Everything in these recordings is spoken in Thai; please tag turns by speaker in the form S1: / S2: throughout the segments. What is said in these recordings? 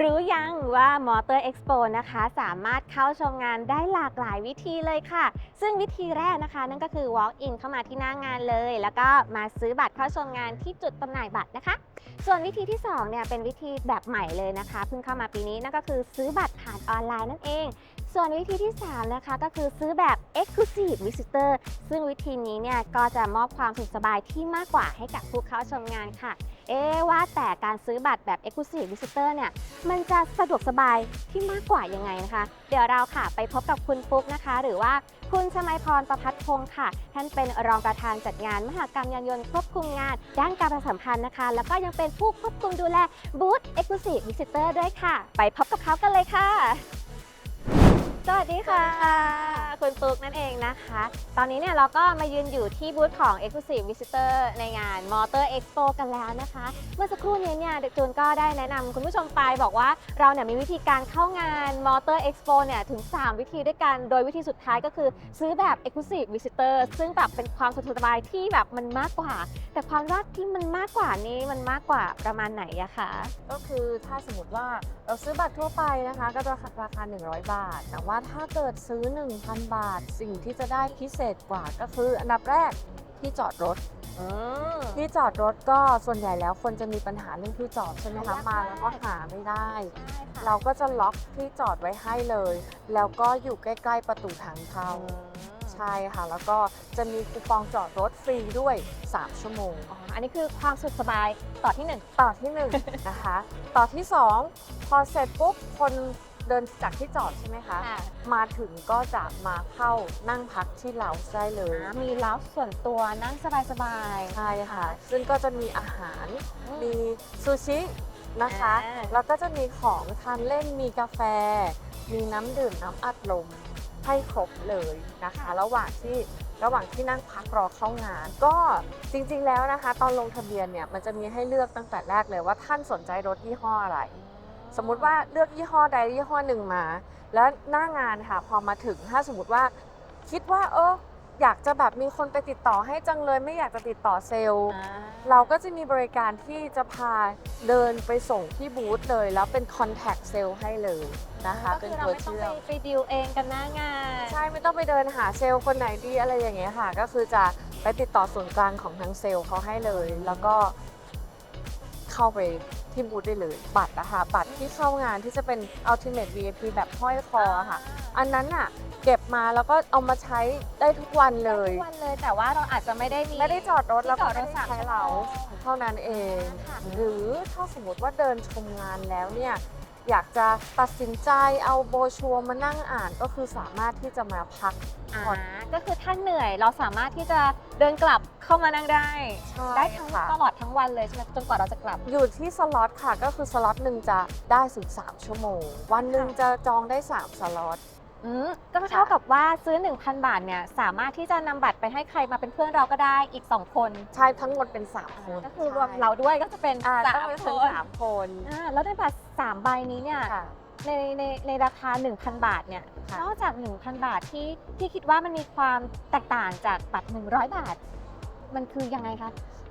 S1: รู้ยังว่ามอเตอร์เอ็กซ์โปนะคะสามารถเข้าชมงานได้หลากหลายวิธีเลยค่ะ ซึ่งวิธีแรกนะคะ นั่นก็คือ walk in เข้ามาที่หน้างานเลย แล้วก็มาซื้อบัตรเข้าชมงานที่จุดจำหน่ายบัตรนะคะ ส่วนวิธีที่2เนี่ยเป็นวิธีแบบใหม่เลยนะคะเพิ่งเข้ามาปีนี้นั่นก็คือซื้อบัตรผ่านออนไลน์นั่นเอง ส่วนวิธีที่3นะคะก็คือซื้อแบบ Exclusive Visitor ซึ่งวิธีนี้เนี่ยก็จะมอบความสุขสบายที่มากกว่าให้กับผู้เข้าชมงานค่ะ เอ๊ว่าแต่การซื้อบัตรแบบ Exclusive Visitor เนี่ยมันจะสะดวกสบายที่มากกว่ายังไงนะคะ เดี๋ยวเราค่ะไปพบกับคุณปุ๊กนะคะ หรือว่าคุณชมัยพรประพัฒพงศ์ค่ะ ท่านเป็นรองประธานจัดงาน มหกรรมยานยนต์ควบคุมงาน ด้านการประชาสัมพันธ์นะคะ แล้วก็ยังเป็นผู้ควบคุมดูแลบูธ Exclusive Visitor ด้วยค่ะ ไปพบกับเขากันเลยค่ะ สวัสดีค่ะ คุณตุ๊กนั่นเองนะคะ ตอนนี้เนี่ยเราก็มายืนอยู่ที่บูธของ Exclusive Visitor ในงาน Motor Expo กันแล้วนะคะ เมื่อสักครู่นี้เนี่ยเด็กจูนก็ได้แนะนำคุณผู้ชมไปบอกว่าเราเนี่ยมีวิธีการเข้างาน Motor Expo เนี่ยถึง 3 วิธีด้วยกัน โดยวิธีสุดท้ายก็คือซื้อแบบ Exclusive Visitor ซึ่งแบบเป็นความสะดวกสบายที่แบบมันมากกว่า แต่ความรอดที่มันมากกว่านี้มันมากกว่าประมาณไหนอะคะ
S2: ก็คือถ้าสมมติว่าเราซื้อบัตรทั่วไปนะคะ ก็จะราคา 100 บาท แต่ว่าถ้าเกิดซื้อ 1,000บาท สิ่งที่จะได้พิเศษกว่าก็คืออันดับแรกที่จอดรถ
S1: อืม
S2: ที่จอดรถก็ส่วนใหญ่แล้วคนจะมีปัญหาเรื่องที่จอดใช่ไหมคะ
S1: หายาก
S2: มาแล้วก็หาไม่ได้
S1: ใช่ค่ะ
S2: เราก็จะล็อกที่จอดไว้ให้เลย แล้วก็อยู่ใกล้ ๆ ประตูทางเข้า ใช่ค่ะ แล้วก็จะมีคูปองจอดรถฟรีด้วย 3 ชั่วโมง
S1: อ๋ออันนี้คือความสุขสบายต่อที่หนึ่ง
S2: ต่อที่ 1 นะคะ ต่อที่ 2 พอเสร็จปุ๊บ คน เดินจากที่จอดใช่ไหมคะ
S1: ค่ะ
S2: มาถึงก็จะมาเข้านั่งพักที่เราได้เลย
S1: อ่ามีล็อกส่วนตัวนั่งสบายๆ
S2: ใช่ค่ะ ซึ่งก็จะมีอาหารมีซูชินะคะ
S1: อ่า
S2: แล้วก็จะมีของทานเล่น มีกาแฟ มีน้ำดื่ม น้ำอัดลม ให้ครบเลยนะคะ ระหว่างที่ระหว่างที่นั่งพักรอเข้างาน ก็จริงๆแล้วนะคะ ตอนลงทะเบียนเนี่ยมันจะมีให้เลือกตั้งแต่แรกเลยว่าท่านสนใจรถยี่ห้ออะไร สมมุติว่าเลือกยี่ห้อใดยี่ห้อหนึ่งมา แล้วหน้างานค่ะพอมาถึงถ้าสมมติว่า คิดว่าเอออยากจะแบบมีคนไปติดต่อให้จังเลย ไม่อยากจะติดต่อเซลล์
S1: อ่า
S2: เราก็จะมีบริการที่จะพาเดินไปส่งที่บูธเลย แล้วเป็น contact sale ให้เลยนะคะ
S1: ก็
S2: เป็น
S1: คือเรา
S2: ตัว
S1: ไม่ต้อง
S2: เชื่
S1: ไป
S2: อม
S1: ไปดิวเองกันหน้างาน
S2: ใช่ไม่ต้องไปเดินหาเซลล์คนไหนดีอะไรอย่างเงี้ยค่ะ ก็คือจะไปติดต่อส่วนกลางของทางเซลล์เขาให้เลย แล้วก็เข้าไป ที่บูธได้เลย บัตรนะคะบัตรที่เข้างานที่จะเป็น ultimate VIP แบบห้อยคอค่ะ อันนั้นอะเก็บมาแล้วก็เอามาใช้ได้ทุกวันเลย
S1: ทุกวันเลยแต่ว่าเราอาจจะไม่ได้มี
S2: ไม่ได้จอดรถ
S1: ที่
S2: แล้วก็
S1: จอดร
S2: ไม่
S1: ถ
S2: ได้
S1: สาม
S2: ใช้
S1: ชั่วโมง
S2: เราเท่านั้นเอง
S1: ค่ะ
S2: หรือถ้าสมมติว่าเดินชมงานแล้วเนี่ย อยากจะตัดสินใจเอาโบรชัวร์มานั่งอ่านก็คือสามารถที่จะมาพัก
S1: อ่า
S2: ผ่อน
S1: ก็คือถ้าเหนื่อยเราสามารถที่จะเดินกลับเข้ามานั่งได้ ได้ทั้ง
S2: ค่ะ
S1: ตลอดทั้งวันเลยใช่ไหมจนกว่าเราจะกลับ
S2: อยู่ที่สล็อตค่ะก็คือสล็อตหนึ่งจะได้ถึง3ชั่วโมง วันหนึ่งจะจองได้ 3 สล็อต
S1: อืมก็เท่ากับว่าซื้อ 1,000 บาทเนี่ยสามารถที่จะนำบัตรไปให้ใครมาเป็นเพื่อนเราก็ได้อีก 2 คน
S2: ใช่ทั้งหมดเป็น3คน
S1: ก็คือรวมเราด้วยก็จะเป็น
S2: อ่า
S1: สา
S2: ต้อง
S1: ม
S2: เป็น
S1: ค
S2: ถึง
S1: น
S2: สามคน
S1: อ่าแล้วในบัตร3ใบนี้เนี่ย
S2: ค่ะ
S1: ในในในราคา 1,000 บาทเนี่ย
S2: ค่ะ
S1: นอกจาก 1,000 บาทที่ที่คิดว่ามันมีความแตกต่างจากบัตร 100 บาท มันคือยังไงคะ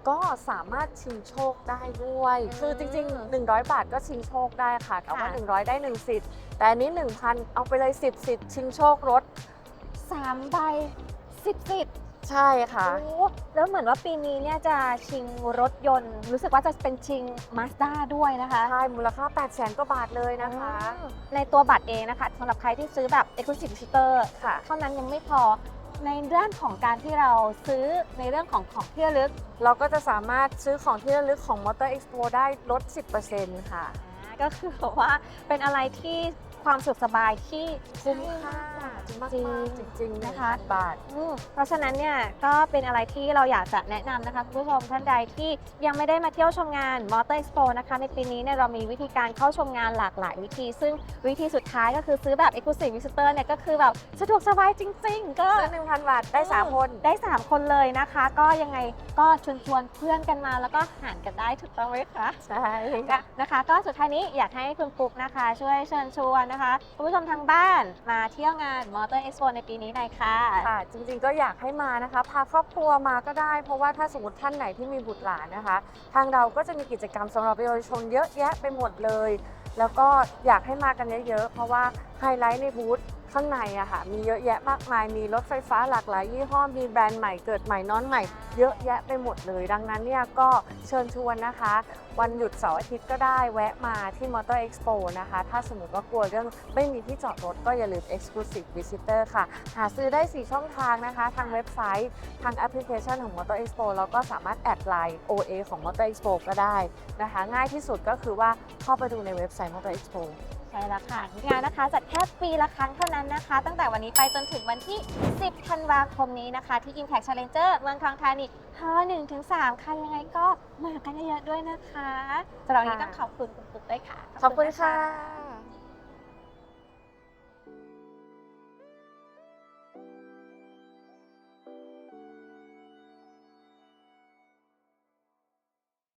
S2: ก็สามารถชิงโชคได้ด้วย
S1: อืม
S2: คือจริง ๆ 100 บาทก็ชิงโชคได้ค่ะ แต่ว่า
S1: ค่ะ
S2: 100 ได้ 1 สิทธิ์ แต่อันนี้ 1,000 เอาไปเลย 10 สิทธิ์ ชิงโชครถ
S1: 3 ใบ 10 สิทธิ์
S2: ใช่ค่ะ
S1: โอ้แล้วเหมือนว่าปีนี้เนี่ยจะชิงรถยนต์ รู้สึกว่าจะเป็นชิง Mazda ด้วยนะคะ
S2: ใช่ มูลค่า 8 0 0 0 0 0กว่าบาทเลยนะคะ
S1: อืมในตัวบัตรเองนะคะสำหรับใครที่ซื้อแบบ Exclusive Visitor
S2: ค่ะ
S1: เท่านั้นยังไม่พอ ในเรื่องของการที่เราซื้อในเรื่องของของที่ระลึก
S2: เราก็จะสามารถซื้อของที่ระลึกของ Motor Expo ได้ลด 10%ค่ะ
S1: ก็คือแบบว่าเป็นอะไรที่ ความสุขสบายที่
S2: คุ้มค่า
S1: จ
S2: มาก
S1: ริง
S2: ๆจริงๆ
S1: นะคะ
S2: 1,000บาท
S1: อืมเพราะฉะนั้นเนี่ยก็เป็นอะไรที่เราอยากจะแนะนำนะคะคุณผู้ชมท่านใดที่ยังไม่ได้มาเที่ยวชมงาน Motor Expo นะคะในปีนี้เนี่ยเรามีวิธีการเข้าชมงานหลากหลายวิธี ซึ่งวิธีสุดท้ายก็คือซื้อแบบ Exclusive Visitor เนี่ยก็คือแบบสะดวกสบายจริง ๆ ก็
S2: ซื้อ1,000บาทได้3คน
S1: ได้3คนเลยนะคะ ก็ยังไงก็ชวนชวนๆเพื่อนกันมาแล้วก็หารกันได้ถูกต้องไหมคะ
S2: ใช่
S1: นะนะคะ ก็สุดท้ายนี้อยากให้คุณปุ๊กนะคะ ช่วยเชิญชวนนะคะคุณผู้ชมทางบ้านมาเที่ยวงาน Motor Expo ในปีนี้หน่อยค่ะ
S2: ค่ะจริงๆก็อยากให้มานะคะ พาครอบครัวมาก็ได้ เพราะว่าถ้าสมมติท่านไหนที่มีบุตรหลานนะคะ ทางเราก็จะมีกิจกรรมสำหรับเยาวชนเยอะแยะไปหมดเลย แล้วก็อยากให้มากันเยอะๆเพราะว่าไฮไลท์ในบูธ ข้างในอะค่ะมีเยอะแยะมากมาย มีรถไฟฟ้าหลากหลาย ยี่ห้อมีแบรนด์ใหม่เกิดใหม่น้อนใหม่ เยอะแยะไปหมดเลย ดังนั้นเนี่ยก็เชิญชวนนะคะ วันหยุดเสาร์อาทิตย์ก็ได้แวะมาที่ Motor Expo นะคะ ถ้าสมมติว่ากลัวเรื่องไม่มีที่จอดรถก็อย่าลืม Exclusive Visitor ค่ะ หาซื้อได้ 4 ช่องทางนะคะ ทางเว็บไซต์ ทางแอปพลิเคชันของ Motor Expo แล้วก็สามารถแอดไลน์ OA ของ Motor Expo ก็ได้นะคะ ง่ายที่สุดก็คือว่าเข้าไปดูในเว็บไซต์ Motor Expo
S1: ใช่แล้วค่ะงานนะคะจัดแค่ปีละครั้งเท่านั้นนะคะ ตั้งแต่วันนี้ไปจนถึงวันที่ 10 ธันวาคมนี้นะคะ ที่ Impact Challenger เมืองทองธานีฮอ1ถึงสามคันยังไงก็มากันเยอะๆด้วยนะคะสำหรับวันนี้ต้องขอบคุณคุณปุ๊กด้วยค่ะ
S2: ขอบคุณค่ะ